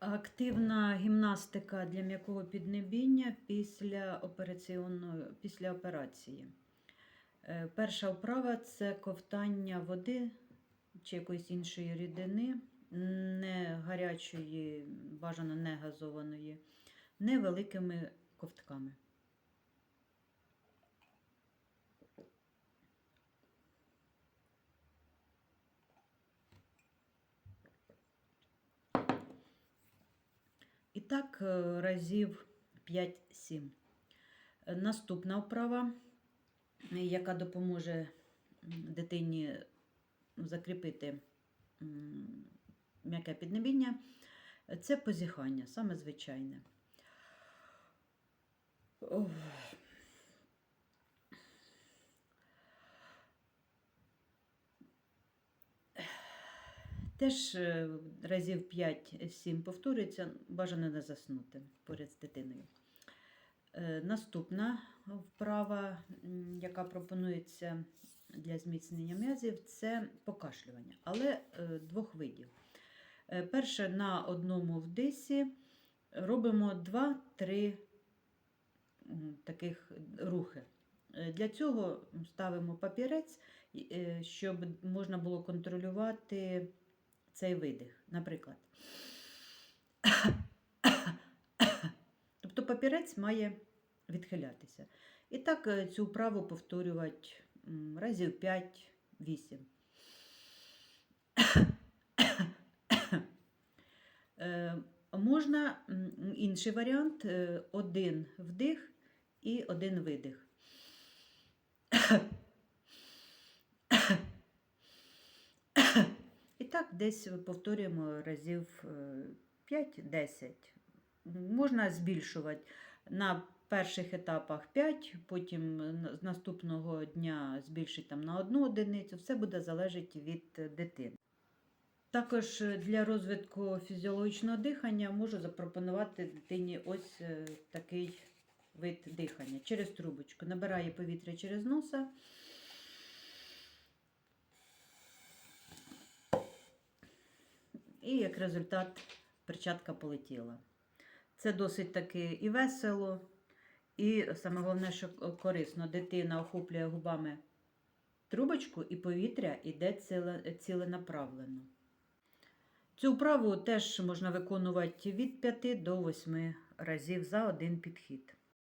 Активна гімнастика для м'якого піднебіння після, після операції. Е, Перша вправа це ковтання води чи якоїсь іншої рідини, не гарячої, бажано не газованої, невеликими ковтками. Так е, разів 5-7. Е, Наступна вправа, яка допоможе дитині закріпити м'яке піднебіння, це позіхання, саме звичайне. Теж е, разів 5-7 повторюється, бажано не заснути поряд з дитиною. Е, Наступна вправа, яка пропонується для зміцнення м'язів, це покашлювання, але е, двох видів. Е, Перше на одному вдисі робимо 2-3 таких рухи. Е, Для цього ставимо папірець, е, щоб можна було контролювати цей видих. Наприклад. Тобто папірець має відхилятися. І так е, цю вправу повторювати разів 5-8. Е, Можна інший варіант е, один вдих і один видих. І так десь повторюємо разів е, 5-10. Можна збільшувати на перших етапах 5, потім з наступного дня збільшити там на одну одиницю. Все буде залежати від е, дитини. Також е, для розвитку фізіологічного дихання можу запропонувати дитині ось е, такий вид дихання через трубочку. Набирає повітря через носа. І як результат перчатка полетіла. Це досить таки і весело, і саме головне, що корисно, дитина охоплює губами трубочку, і повітря йде ціле, ціленаправлено. Цю вправу теж можна виконувати від 5 до 8 разів за один підхід.